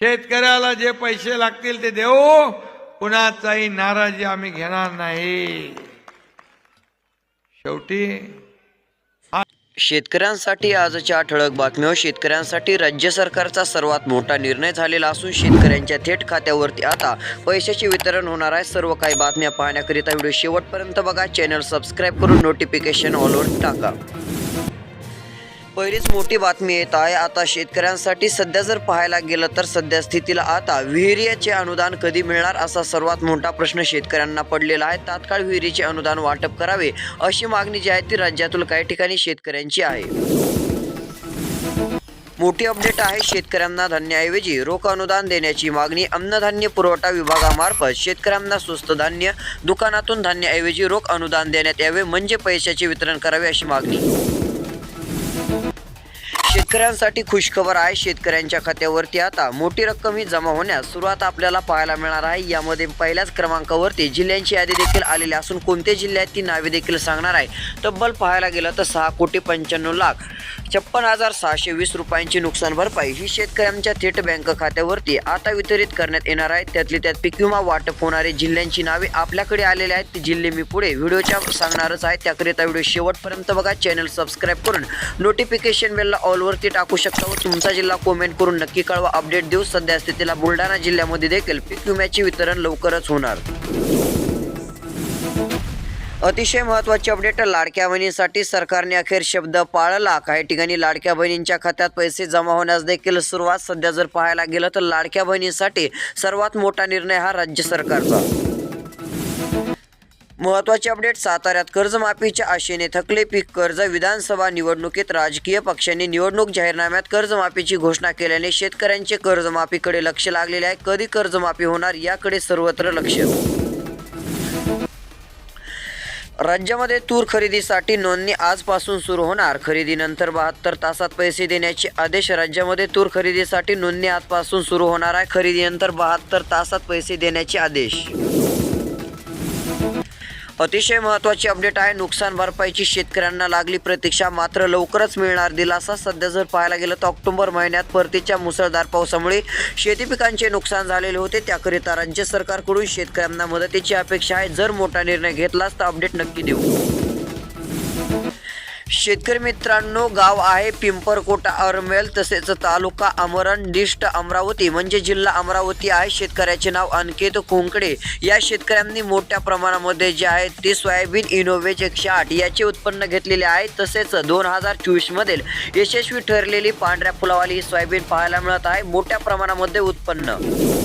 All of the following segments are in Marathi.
शेतकऱ्याला जे पैसे लागतील ते देऊ. कुणाचाही नाराजी आम्ही घेणार नाही. शेवटी शेतकऱ्यांसाठी आजच्या ठळक बातम्या शेतकऱ्यांसाठी राज्य सरकारचा सर्वात मोठा निर्णय झालेला असून शेतकऱ्यांच्या थेट खात्यावरती आता पैशाचे वितरण होणार आहे. सर्व काही बातम्या पाहण्याकरिता व्हिडिओ शेवटपर्यंत बघा. चॅनल सबस्क्राईब करून नोटिफिकेशन ऑलवर टाका. पहिलीच मोठी बातमी येत आहे. आता शेतकऱ्यांसाठी सध्या जर पाहायला गेलं तर सध्या स्थितीला आता विहिरीचे अनुदान कधी मिळणार असा सर्वात मोठा प्रश्न शेतकऱ्यांना पडलेला आहे. तात्काळ विहिरीचे अनुदान वाटप करावे अशी मागणी जी आहे ती राज्यातील काही ठिकाणी शेतकऱ्यांची आहे. मोठी अपडेट आहे शेतकऱ्यांना धान्याऐवजी रोख अनुदान देण्याची मागणी. अन्नधान्य पुरवठा विभागामार्फत शेतकऱ्यांना स्वस्त धान्य दुकानातून धान्याऐवजी रोख अनुदान देण्यात यावे म्हणजे पैशाचे वितरण करावे अशी मागणी. Q. शेतकऱ्यांसाठी खुशखबर आहे. शेतकऱ्यांच्या खात्यावरती आता मोठी रक्कम ही जमा होण्यास सुरुवात आपल्याला पाहायला मिळणार आहे. यामध्ये पहिल्याच क्रमांकावरती जिल्ह्यांची यादी देखील आलेली असून कोणत्या जिल्ह्यात ती नावे देखील सांगणार आहे. तब्बल पाहायला गेलं तर सहा कोटी पंच्याण्णव लाख छप्पन हजार सहाशे वीस रुपयांची नुकसान भरपाई ही शेतकऱ्यांच्या थेट बँक खात्यावरती आता वितरित करण्यात येणार आहे. त्यातली त्यात पीक विमा वाटप होणारे जिल्ह्यांची नावे आपल्याकडे आलेले आहेत. ती जिल्हे मी पुढे व्हिडिओच्या सांगणारच आहे. त्याकरिता व्हिडिओ शेवटपर्यंत बघा. चॅनल सबस्क्राईब करून नोटिफिकेशन बेलला ऑलवरती टाकू शकता व तुमचा जिल्हा कमेंट करून नक्की कळवा. अपडेट देऊ. सध्या स्थितीला बुलढाणा जिल्ह्यामध्ये देखील पीक विम्याचे वितरण लवकरच होणार. अतिशय महत्त्वाची अपडेट लाडक्या बहिणींसाठी सरकारने अखेर शब्द पाळला. काही ठिकाणी लाडक्या बहिणींच्या खात्यात पैसे जमा होण्यास देखील सुरुवात. सध्या जर पाहायला गेलं तर लाडक्या बहिणींसाठी सर्वात मोठा निर्णय हा राज्य सरकारचा. महत्त्वाचे अपडेट साताऱ्यात कर्जमाफीच्या आशेने थकले पीक कर्ज विधानसभा निवडणुकीत राजकीय पक्षांनी निवडणूक जाहीरनाम्यात कर्जमाफीची घोषणा केल्याने शेतकऱ्यांचे कर्जमाफीकडे लक्ष लागलेले आहे. कधी कर्जमाफी होणार याकडे सर्वत्र लक्ष. राज्यामध्ये तूर खरेदीसाठी नोंदणी आजपासून सुरू होणार. खरेदीनंतर बहात्तर तासात पैसे देण्याचे आदेश. राज्यामध्ये तूर खरेदीसाठी नोंदणी आजपासून सुरू होणार आहे. खरेदीनंतर बहात्तर तासात पैसे देण्याचे आदेश. अतिशय महत्त्वाची अपडेट आहे. नुकसान भरपाईची शेतकऱ्यांना लागली प्रतीक्षा. मात्र लवकरच मिळणार दिलासा. सध्या जर पाहायला गेलं तर ऑक्टोबर महिन्यात परतीच्या मुसळधार पावसामुळे शेती पिकांचे नुकसान झालेले होते. त्याकरिता राज्य सरकारकडून शेतकऱ्यांना मदतीची अपेक्षा आहे. जर मोठा निर्णय घेतलाच तर अपडेट नक्की देऊ. शेतकरी मित्रांनो गाव आहे पिंपरकोटा अरमेल तसेच तालुका अमरण डिस्ट अमरावती. म्हणजे जिल्हा अमरावती आहे. शेतकऱ्याचे नाव अंकित कुंकडे. या शेतकऱ्यांनी मोठ्या प्रमाणामध्ये जे आहे ते सोयाबीन इनोवेज एकशे आठ याचे उत्पन्न घेतलेले आहे. तसेच दोन हजार चोवीसमधील यशस्वी ठरलेली पांढऱ्या फुलावाली ही सोयाबीन पाहायला मिळत आहे. मोठ्या प्रमाणामध्ये उत्पन्न.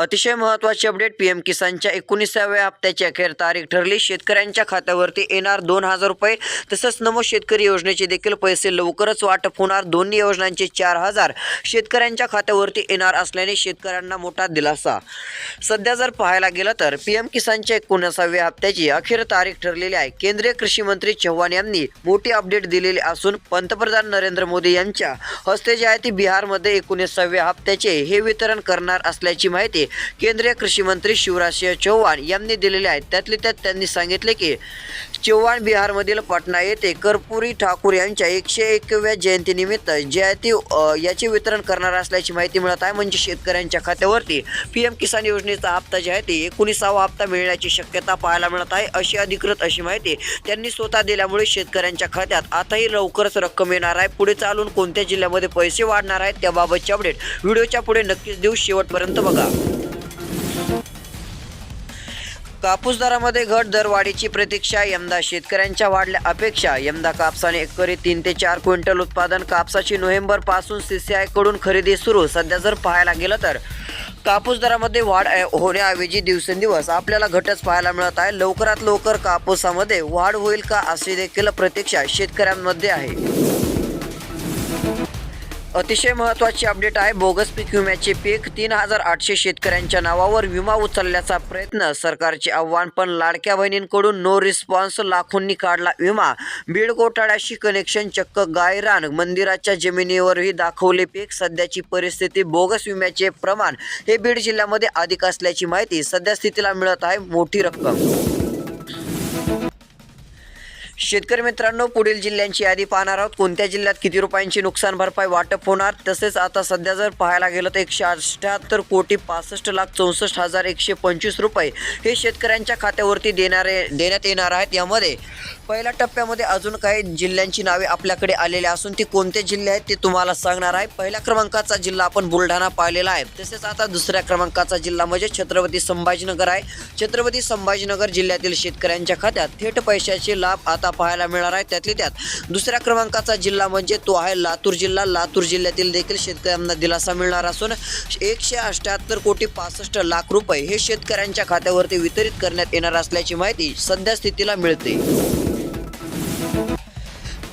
अतिशय महत्त्वाची अपडेट पी एम किसानच्या एकोणीसाव्या हप्त्याची अखेर तारीख ठरली. शेतकऱ्यांच्या खात्यावरती येणार दोन हजार रुपये तसंच नमो शेतकरी योजनेचे देखील पैसे लवकरच वाटप होणार. दोन्ही योजनांचे चार हजार शेतकऱ्यांच्या खात्यावरती येणार असल्याने शेतकऱ्यांना मोठा दिलासा. सध्या जर पाहायला गेलं तर पी एम किसानच्या एकोणीसाव्या हप्त्याची अखेर तारीख ठरलेली आहे. केंद्रीय कृषी मंत्री चव्हाण यांनी मोठी अपडेट दिलेली असून पंतप्रधान नरेंद्र मोदी यांच्या हस्ते जे आहे ते बिहारमध्ये एकोणीसाव्या हप्त्याचे हे वितरण करणार असल्याची माहिती केंद्रीय कृषी मंत्री शिवराज सिंह चौहान यांनी दिलेले आहेत. त्यातले त्यात त्यांनी सांगितले की चौहान बिहारमधील पटना येथे कर्पुरी ठाकूर यांच्या एकशे एकव्या जयंतीनिमित्त जे आहे याचे वितरण करणार असल्याची माहिती मिळत आहे. म्हणजे शेतकऱ्यांच्या खात्यावरती पी एम किसान योजनेचा हप्ता जे आहे ते एकोणीसावा हप्ता मिळण्याची शक्यता पाहायला मिळत आहे. अशी अधिकृत अशी माहिती त्यांनी स्वतः दिल्यामुळे शेतकऱ्यांच्या खात्यात आताही लवकरच रक्कम येणार आहे. पुढे चालून कोणत्या जिल्ह्यामध्ये पैसे वाढणार आहेत त्याबाबतचे अपडेट व्हिडिओच्या पुढे नक्कीच देऊ. शेवटपर्यंत बघा. कापूस दरामध्ये घट दरवाढीची प्रतीक्षा यंदा शेतकऱ्यांच्या वाढल्या अपेक्षा. यंदा कापसाने एकरी तीन ते चार क्विंटल उत्पादन कापसाची नोव्हेंबरपासून सीसीआयकडून खरेदी सुरू. सध्या जर पाहायला गेलं तर कापूस दरामध्ये वाढ होण्याऐवजी दिवसेंदिवस आपल्याला घटच पाहायला मिळत आहे. लवकरात लवकर कापूसामध्ये वाढ होईल का अशी देखील प्रतीक्षा शेतकऱ्यांमध्ये आहे. अतिशय महत्त्वाची अपडेट आहे. बोगस पीक विम्याचे पीक तीन हजार आठशे शेतकऱ्यांच्या नावावर विमा उचलण्याचा प्रयत्न. सरकारचे आव्हान पण लाडक्या बहिणींकडून. नो रिस्पॉन्स लाखोंनी काढला विमा. बीड घोटाळ्याशी कनेक्शन चक्क गायरान. मंदिराच्या जमिनीवरही दाखवले पीक. सध्याची परिस्थिती बोगस विम्याचे प्रमाण हे बीड जिल्ह्यामध्ये अधिक असल्याची माहिती सध्या स्थितीला मिळत आहे. मोठी रक्कम शेतकरी मित्रांनो पुढील जिल्ह्यांची यादी पाहणार आहोत. कोणत्या जिल्ह्यात किती रुपयांची नुकसान भरपाई वाटप होणार? तसेच आता सध्या जर पाहायला गेलं तर एकशे अठ्ठ्याहत्तर कोटी पासष्ट लाख चौसष्ट हजार एकशे पंचवीस रुपये हे शेतकऱ्यांच्या खात्यावरती देणारे देण्यात येणार आहेत. यामध्ये पहिल्या टप्प्यामध्ये अजून काही जिल्ह्यांची नावे आपल्याकडे आलेली असून ती कोणते जिल्हे आहेत ते तुम्हाला सांगणार आहे. पहिल्या क्रमांकाचा जिल्हा आपण बुलढाणा पाहिलेला आहे. तसेच आता दुसऱ्या क्रमांकाचा जिल्हा म्हणजे छत्रपती संभाजीनगर आहे. छत्रपती संभाजीनगर जिल्ह्यातील शेतकऱ्यांच्या खात्यात थेट पैशाचे लाभ आता पाहायला मिळणार आहे. त्यातले त्यात दुसऱ्या क्रमांकाचा जिल्हा म्हणजे तो आहे लातूर जिल्हा. लातूर जिल्ह्यातील देखील शेतकऱ्यांना दिलासा मिळणार असून एकशे अठ्याहत्तर कोटी पासष्ट लाख रुपये हे शेतकऱ्यांच्या खात्यावरती वितरित करण्यात येणार असल्याची माहिती सध्या स्थितीला मिळते.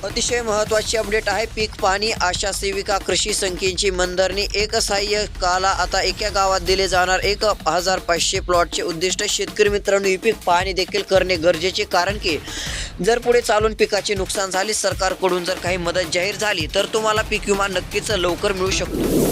अतिशय महत्त्वाची अपडेट आहे. पीक पाणी आशा सेविका कृषी संख्येची मंदरणी एक सहाय्य काला आता एका गावात दिले जाणार. एक हजार पाचशे प्लॉटचे उद्दिष्ट. शेतकरी मित्रांनो पीक पाहणी देखील करणे गरजेचे कारण की जर पुढे चालून पिकाचे नुकसान झाले सरकारकडून जर काही मदत जाहीर झाली तर तुम्हाला पीक विमा नक्कीच लवकर मिळू शकतो.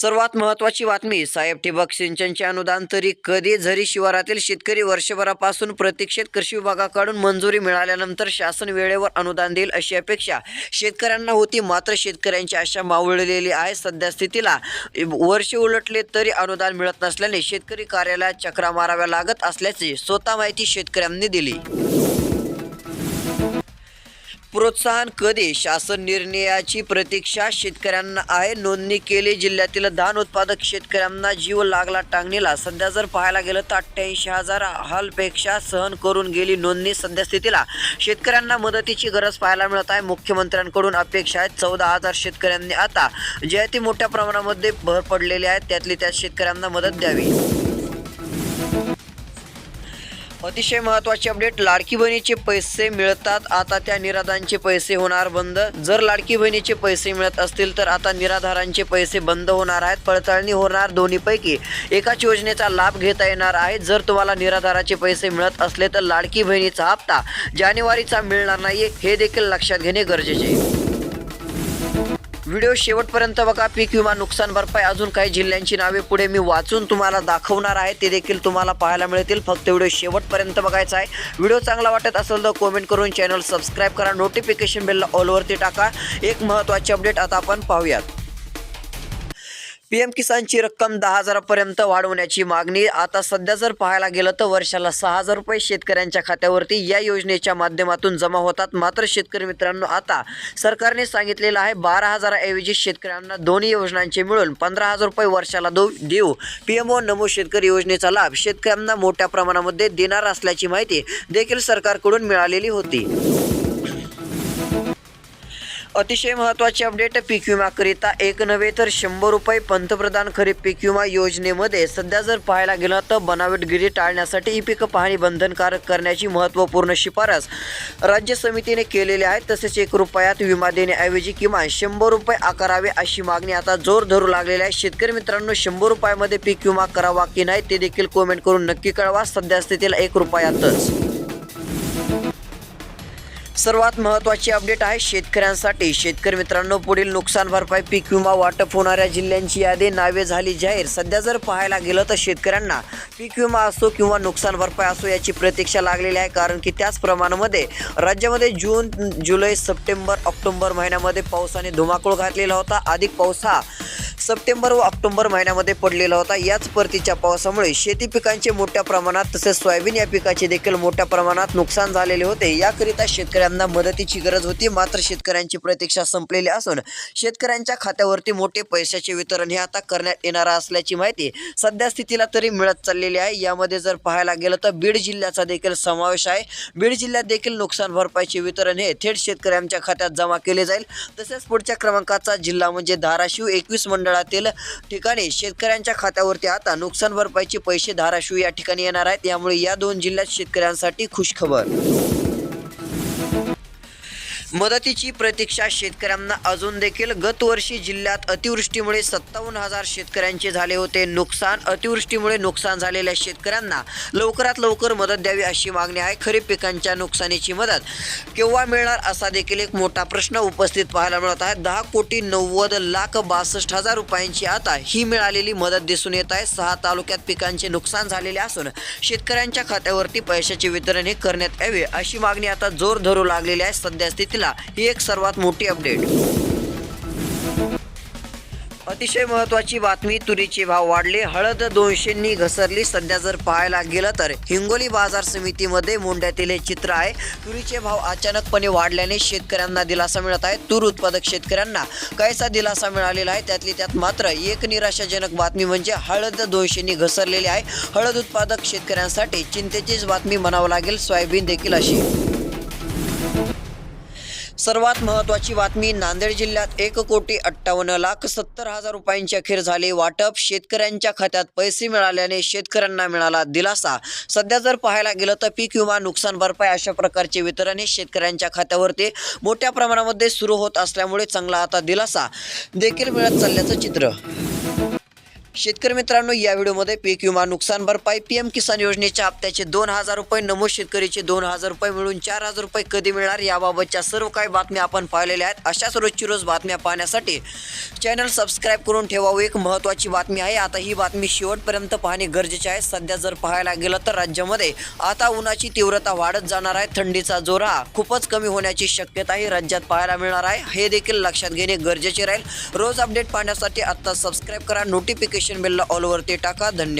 सर्वात महत्त्वाची बातमी साहेब ठिबक सिंचनचे अनुदान तरी कधी झरी शिवारातील शेतकरी वर्षभरापासून प्रतीक्षित कृषी विभागाकडून मंजुरी मिळाल्यानंतर शासन वेळेवर अनुदान देईल अशी अपेक्षा शेतकऱ्यांना होती. मात्र शेतकऱ्यांची आशा मावळलेली आहे. सध्या स्थितीला वर्ष उलटले तरी अनुदान मिळत नसल्याने शेतकरी कार्यालयात चक्रा माराव्या लागत असल्याची स्वतः माहिती शेतकऱ्यांनी दिली. प्रोत्साहन कधी? शासन निर्णयाची प्रतीक्षा शेतकऱ्यांना आहे. नोंदणी केली. जिल्ह्यातील धान उत्पादक शेतकऱ्यांना जीव लागला टांगणीला. सध्या जर पाहायला गेलं तर अठ्ठ्याऐंशी हजार हालपेक्षा सहन करून गेली नोंदणी सध्या स्थितीला. शेतकऱ्यांना मदतीची गरज पाहायला मिळत आहे. मुख्यमंत्र्यांकडून अपेक्षा आहेत. चौदा हजार शेतकऱ्यांनी आता जे ती मोठ्या प्रमाणामध्ये भर पडलेले आहेत त्यातली त्या शेतकऱ्यांना मदत द्यावी. अतिशय महत्त्वाची अपडेट लाडकी बहिणीचे पैसे मिळतात. आता त्या निराधारांचे पैसे होणार बंद. जर लाडकी बहिणीचे पैसे मिळत असतील तर आता निराधारांचे पैसे बंद होणार आहेत. पडताळणी होणार दोन्हीपैकी. एकाच योजनेचा लाभ घेता येणार आहे. जर तुम्हाला निराधाराचे पैसे मिळत असले तर लाडकी बहिणीचा हप्ता जानेवारीचा मिळणार नाही हे देखील लक्षात घेणे गरजेचे आहे. व्हिडिओ शेवटपर्यंत बघा पीक विमा नुकसान भरपाई अजून काही जिल्ह्यांची नावे पुढे मी वाचून तुम्हाला दाखवणार आहे ते देखील तुम्हाला पाहायला मिळतील. फक्त व्हिडिओ शेवटपर्यंत बघायचा आहे. व्हिडिओ चांगला वाटत असेल तर कॉमेंट करून चॅनल सबस्क्राईब करा नोटिफिकेशन बेलला ऑलवरती टाका. एक महत्त्वाची अपडेट आता आपण पाहूयात. पीएम किसानची रक्कम दहा हजारापर्यंत वाढवण्याची मागणी. आता सध्या जर पाहायला गेलं तर वर्षाला सहा हजार रुपये शेतकऱ्यांच्या खात्यावरती या योजनेच्या माध्यमातून जमा होतात. मात्र शेतकरी मित्रांनो आता सरकारने सांगितलेलं आहे बारा हजाराऐवजी शेतकऱ्यांना दोन्ही योजनांचे मिळून पंधरा हजार रुपये वर्षाला दो देऊ. पीएमओ नमो शेतकरी योजनेचा लाभ शेतकऱ्यांना मोठ्या प्रमाणामध्ये देणार असल्याची माहिती देखील सरकारकडून मिळालेली होती. अतिशय महत्त्वाची अपडेट पीक विमाकरिता एक नव्हे तर शंभर रुपये पंतप्रधान खरीप पीक विमा योजनेमध्ये सध्या जर पाहायला गेलं तर बनावटगिरी टाळण्यासाठी ही पीक पाहणी बंधनकारक करण्याची महत्त्वपूर्ण शिफारस राज्य समितीने केलेली आहे. तसेच एक रुपयात विमा देण्याऐवजी किमान शंभर रुपये आकारावे अशी मागणी आता जोर धरू लागलेली आहे. शेतकरी मित्रांनो शंभर रुपयामध्ये पीक विमा करावा की नाही ते देखील कमेंट करून नक्की कळवा. सध्या स्थितीला एक रुपयातच. सर्वात महत्त्वाची अपडेट आहे शेतकऱ्यांसाठी. शेतकरी मित्रांनो पुढील नुकसान भरपाई पीक विमा वाटप होणाऱ्या जिल्ह्यांची यादी नावे झाली जाहीर. सध्या जर पाहायला गेलं तर शेतकऱ्यांना पीक विमा असो किंवा नुकसान भरपाई असो याची प्रतीक्षा लागलेली आहे. कारण की त्याच प्रमाणामध्ये राज्यामध्ये जून जुलै सप्टेंबर ऑक्टोबर महिन्यामध्ये पावसाने धुमाकूळ घातलेला होता. अधिक पाऊस हा सप्टेंबर व ऑक्टोबर महिन्यामध्ये पडलेला होता. याच परतीच्या पावसामुळे शेती पिकांचे मोठ्या प्रमाणात तसेच सोयाबीन या पिकाचे देखील मोठ्या प्रमाणात नुकसान झालेले होते. याकरिता शेतकऱ्यांना मदतीची गरज होती. मात्र शेतकऱ्यांची प्रतीक्षा संपलेली असून शेतकऱ्यांच्या खात्यावरती मोठे पैशाचे वितरण हे आता करण्यात येणार असल्याची माहिती सध्या स्थितीला तरी मिळत चाललेली आहे. यामध्ये जर पाहायला गेलं तर बीड जिल्ह्याचा देखील समावेश आहे. बीड जिल्ह्यात देखील नुकसान भरपाईचे वितरण हे थेट शेतकऱ्यांच्या खात्यात जमा केले जाईल. तसेच पुढच्या क्रमांकाचा जिल्हा म्हणजे धाराशिव. एकवीस मंडळातील ठिकाणी शेतकऱ्यांच्या खात्यावरती आता नुकसान भरपाईचे पैसे धाराशिव या ठिकाणी येणार आहेत. यामुळे या दोन जिल्ह्यात शेतकऱ्यांसाठी खुशखबर. मदतीची प्रतीक्षा शेतकऱ्यांना अजून देखील गतवर्षी जिल्ह्यात अतिवृष्टीमुळे सत्तावन्न हजार शेतकऱ्यांचे झाले होते. नुकसान अतिवृष्टीमुळे नुकसान झालेल्या शेतकऱ्यांना लवकरात लवकर मदत द्यावी अशी मागणी आहे. खरीप पिकांच्या नुकसानीची मदत केव्हा मिळणार असा देखील एक मोठा प्रश्न उपस्थित पाहायला मिळत आहे. दहा कोटी नव्वद लाख बासष्ट हजार रुपयांची आता ही मिळालेली मदत दिसून येत आहे. सहा तालुक्यात पिकांचे नुकसान झालेले असून शेतकऱ्यांच्या खात्यावरती पैशाचे वितरण हे करण्यात यावे अशी मागणी आता जोर धरू लागलेली आहे. सध्या स्थितीला ही एक सर्वात मोठी अपडेट अतिशय महत्वाची बातमी तुरीचे भाव वाढले हळद दोनशेंनी घसरली. सध्या जर पाहायला गेलं तर हिंगोली बाजार समितीमध्ये मोंड्यातील हे चित्र आहे. तुरीचे भाव अचानकपणे वाढल्याने शेतकऱ्यांना दिलासा मिळत आहे. तूर उत्पादक शेतकऱ्यांना काहीसा दिलासा मिळालेला आहे. त्यातली त्यात मात्र एक निराशाजनक बातमी म्हणजे हळद दोनशेंनी घसरलेली आहे. हळद उत्पादक शेतकऱ्यांसाठी चिंतेचीच बातमी म्हणावं लागेल. सोयाबीन देखील अशी. सर्वात महत्त्वाची बातमी नांदेड जिल्ह्यात एक कोटी अठ्ठावन्न लाख सत्तर हजार रुपयांची अखेर झाले वाटप. शेतकऱ्यांच्या खात्यात पैसे मिळाल्याने शेतकऱ्यांना मिळाला दिलासा. सध्या जर पाहायला गेलं तर पीक विमा नुकसान भरपाई अशा प्रकारचे वितरण हे शेतकऱ्यांच्या खात्यावरती मोठ्या प्रमाणामध्ये सुरू होत असल्यामुळे चांगला आता दिलासा देखील मिळत चालल्याचं चित्र. शेतकरी मित्रांनो या व्हिडिओमध्ये पीक विमा नुकसान भरपाई पीएम किसान योजनेच्या हप्त्याचे दोन हजार रुपये नमूद शेतकरीचे दोन हजार रुपये मिळून चार हजार रुपये कधी मिळणार याबाबतच्या सर्व काही बातम्या आपण पाहिलेल्या आहेत. अशाच रोजची रोज बातम्या पाहण्यासाठी चॅनल सबस्क्राईब करून ठेवावं. एक महत्त्वाची बातमी आहे. आता ही बातमी शेवटपर्यंत पाहणे गरजेचे आहे. सध्या जर पाहायला गेलं तर राज्यामध्ये आता उन्हाची तीव्रता वाढत जाणार आहे. थंडीचा जोर हा खूपच कमी होण्याची शक्यता ही राज्यात पाहायला मिळणार आहे. हे देखील लक्षात घेणे गरजेचे राहील. रोज अपडेट पाहण्यासाठी आत्ता सबस्क्राईब करा. नोटिफिकेशन बेलला ऑलवरती टाका. धन्यवाद.